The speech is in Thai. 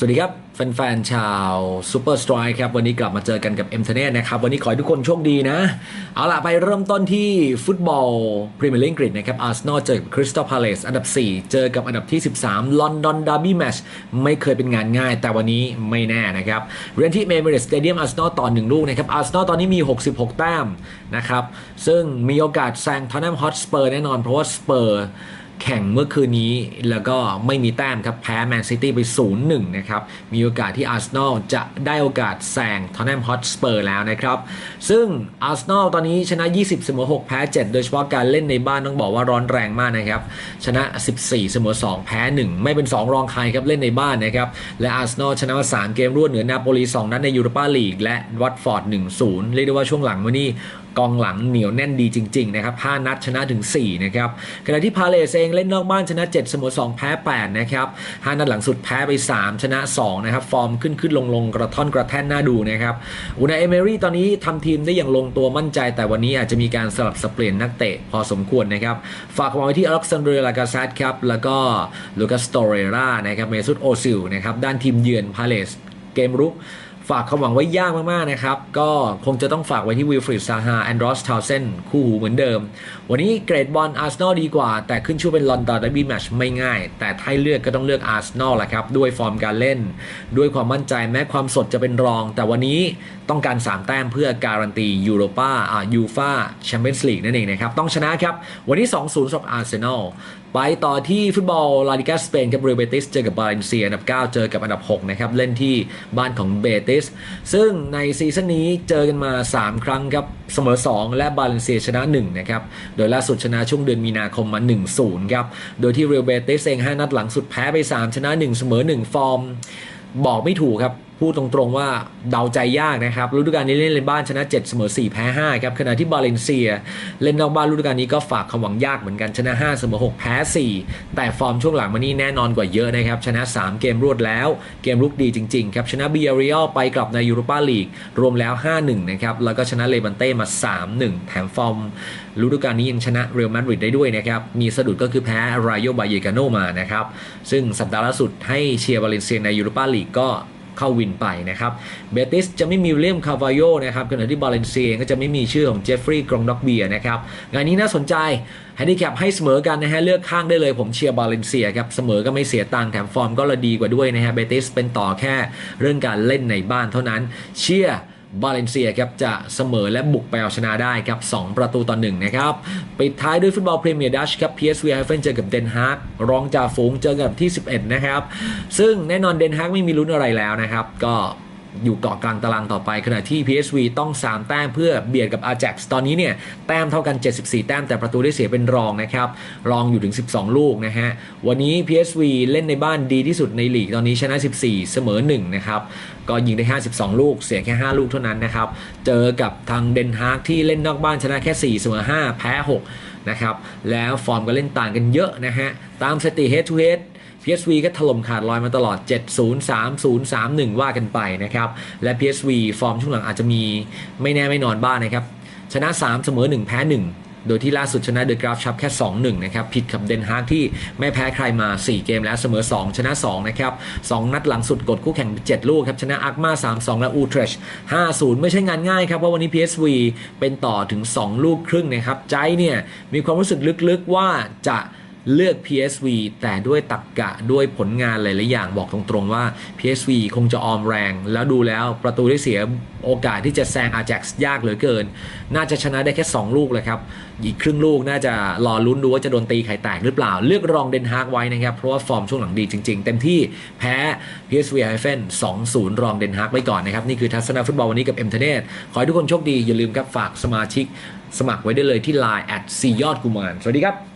สวัสดีครับ แฟนๆ ชาวซูเปอร์สไตร์ครับ วันนี้กลับมาเจอกันกับเอ็มเทเนนะครับ วันนี้ขอให้ทุกคนโชคดีนะ เอาล่ะ ไปเริ่มต้นที่ฟุตบอลพรีเมียร์ลีกอังกฤษนะครับอาร์เซนอลเจอกับคริสตัลพาเลสอันดับ 4 เจอกับอันดับที่ 13 ลอนดอนดาร์บี้แมชไม่เคยเป็นงานง่าย แต่วันนี้ไม่แน่นะครับ เรียนที่เมเมเรสสเตเดียมอาร์เซนอลต่อหนึ่งลูกนะครับอาร์เซนอลตอนนี้มี 66 แต้มนะครับซึ่งมีโอกาสแซงทอนแนมฮอตสเปอร์แน่นอนเพราะว่าสเปอร์ แข่งเมื่อคืนนี้แล้วก็ไม่มีแต้มครับ แพ้แมนซิตี้ไป 0-1 นะครับ มีโอกาสที่อาร์เซนอลจะได้โอกาสแซงทอนแนมฮอตสเปอร์แล้วนะครับ ซึ่งอาร์เซนอลตอนนี้ชนะ 20 เสมอ 6 แพ้ 7 โดยเฉพาะการเล่นในบ้านต้องบอกว่าร้อนแรงมากนะครับ ชนะ 14 เสมอ 2 แพ้ 1 ไม่เป็น 2 รองใครครับ เล่นในบ้านนะครับ และอาร์เซนอลชนะมา 3 เกมรวดเหนือนาโปลี 2 นัดในยูโรปาลีกและวัตฟอร์ด 1-0 เรียกได้ว่าช่วงหลังวันนี้กองหลังเหนียวแน่นดีจริงๆนะครับ 5 นัดชนะถึง 4 นะครับ ขณะที่พาเลสเองเล่นนอกบ้านชนะ 7 เสมอ 2 แพ้ 8 นะครับ5นัดหลังสุดแพ้ไป 3 ชนะ 2 นะครับ ฟอร์มขึ้นขึ้นลงลงกระท่อนกระแท่นน่าดูนะครับอูนาเอเมรี่ตอนนี้ทำทีมได้อย่างลงตัวมั่นใจ แต่วันนี้อาจจะมีการสลับสเปลี่ยนนักเตะพอสมควรนะครับ ฝากความไว้ที่อเล็กซานเดรลากาซัดครับ แล้วก็ลูคัสโตเรรานะครับ เมซุตโอซิลนะครับ ด้านทีมเยือนพาเลสเกมรุก ฝากความหวังไว้ยากมากๆนะครับ ก็คงจะต้องฝากไว้ที่วิลฟริดซาฮาแอนดรอสทาวเซนคู่หูเหมือนเดิม วันนี้เกรดบอลอาร์เซนอลดีกว่า แต่ขึ้นชื่อเป็นลอนดอนดับบี้แมชไม่ง่าย แต่ถ้าเลือกก็ต้องเลือกอาร์เซนอลแหละครับ ด้วยฟอร์มการเล่น ด้วยความมั่นใจแม้ความสดจะเป็นรอง แต่วันนี้ต้องการ 3 แต้มเพื่อการันตียูโรปาอ่ายูฟาแชมเปี้ยนส์ลีกนั่นเองนะครับต้องชนะครับ วันนี้ 2-0สำหรับอาร์เซนอลไปต่อที่ฟุตบอลลาลิกาสเปนครับเรเบติสเจอกับบาเลนเซียอันดับ 9 เจอกับอันดับ 6 นะครับ เล่นที่บ้านของเบติสซึ่งในซีซั่นนี้เจอกันมา 3 ครั้งครับ เสมอ 2 และบาเลนเซียชนะ 1 นะครับ โดยล่าสุดชนะช่วงเดือนมีนาคมมา 1-0 ครับ โดยที่เรเบติสเอง 5 นัดหลังสุดแพ้ไป 3 ชนะ 1 เสมอ 1 ฟอร์ม บอกไม่ถูกครับ พูดตรงๆว่าเดาใจยากนะครับฤดูกาลนี้เล่นในบ้านชนะ 7 เสมอ 4 แพ้5ครับขณะที่บาเลนเซีย เล่นนอกบ้านฤดูกาลนี้ก็ฝากความหวังยากเหมือนกันชนะ 5 เสมอ 6 แพ้ 4 แต่ฟอร์มช่วงหลังมานี่แน่นอนกว่าเยอะนะครับชนะ 3 เกมรวดแล้ว เกมรุกดีจริงๆครับชนะเบียริอลไปกลับในยูโรปาลีกรวมแล้ว 5-1 นะครับแล้วก็ชนะเลบันเต้มา 3-1 แถมฟอร์มฤดูกาลนี้ยังชนะเรอัลมาดริดได้ด้วยนะครับมีสะดุดก็คือแพ้รายโยบาเยกาโนมานะครับซึ่งสัปดาห์ล่าสุดให้เชียร์บาเลนเซียในยูโรปาลีกก็ เข้าวินไปนะครับเบติสจะไม่มีเลียมคาวาโยนะครับขณะที่บาเลนเซียก็จะไม่มีชื่อของเจฟฟรีย์กรองด็อกเบียนะครับงานนี้น่าสนใจแฮนดิแคปให้เสมอกันนะฮะเลือกข้างได้เลยผมเชียร์บาเลนเซียครับเสมอก็ไม่เสียตังค์แถมฟอร์มก็ระดีกว่าด้วยนะฮะเบติสเป็นต่อแค่เรื่องการเล่นในบ้านเท่านั้นเชียร์ บาเลนเซียครับจะเสมอและบุกไปเอาชนะได้ครับ 2 ประตูต่อหนึ่งนะครับปิดท้ายด้วยฟุตบอลพรีเมียร์ดัชครับ PSV ไฮเฟนเจอกับเดนฮากรองจ่าฝูงเจอกับที่ 11 นะครับ ซึ่งแน่นอนเดนฮากไม่มีลุ้นอะไรแล้วนะครับ ก็ อยู่เกาะกลางตารางต่อไป ขณะที่ PSV ต้อง 3 แต้มเพื่อเบียดกับ Ajax ตอนนี้เนี่ยแต้มเท่ากัน 74 แต้มแต่ประตูได้เสียเป็นรองนะครับ รองอยู่ถึง 12 ลูกนะฮะ วันนี้ PSV เล่นในบ้านดีที่สุดในลีกตอนนี้ชนะ 14 เสมอ 1 นะครับ ก็ยิงได้ 52 ลูก เสียแค่ 5 ลูกเท่านั้นนะครับ เจอกับทางเดนฮากที่เล่นนอกบ้านชนะแค่ 4 เสมอ 5 แพ้ 6 นะครับ แล้วฟอร์มก็เล่นต่างกันเยอะนะฮะ ตามสถิติ head to head PSV ก็ถล่มขาดลอยมาตลอด 7-0 3-0 3-1 ว่ากันไปนะครับและ PSV ฟอร์มช่วงหลังอาจจะมีไม่แน่ไม่นอนบ้างนะครับชนะ 3 เสมอ 1 แพ้ 1โดยที่ล่าสุดชนะเดอะกราฟชับแค่ 2-1 นะครับ ผิดกับเดนฮากที่ไม่แพ้ใครมา 4 เกมแล้วเสมอ 2 ชนะ 2 นะครับ 2 นัดหลังสุดกดคู่แข่ง 7 ลูกครับ ชนะอักมา 3-2 และอูเทรช5-0 ไม่ใช่งานง่ายครับ เพราะวันนี้ PSV เป็นต่อถึง 2 ลูกครึ่งนะครับ ใจเนี่ย มีความรู้สึกลึกๆว่าจะ เลือก PSV แต่ด้วยตักกะด้วยผลงานหลายๆอย่างบอกตรงๆว่า PSV คงจะออมแรง แล้วดูแล้วประตูได้เสียโอกาสที่จะแซงอา a x ยากเหลือเกิน น่าจะชนะได้แค่ 2 ลูกเลยครับอีกครึ่งลูกน่าจะรอลุ้นดูว่าจะโดนตีไข่แตกหรือเปล่า เลือกรองเดนฮากไว้นะครับ เพราะว่าฟอร์มช่วงหลังดีจริง ๆ เต็มที่แพ้ PSV ไฮเฟน2-0 รองเดนฮากไว้ก่อนนะครับ นี่คือทัศนะฟุตบอลวันนี้กับเอ็มเทเนตขอให้ทุกคนโชคดีอย่าลืมครับฝากสมาชิกสมัครไว้ได้เลยที่ Line แอดซียอดกุมารสวัสดีครับ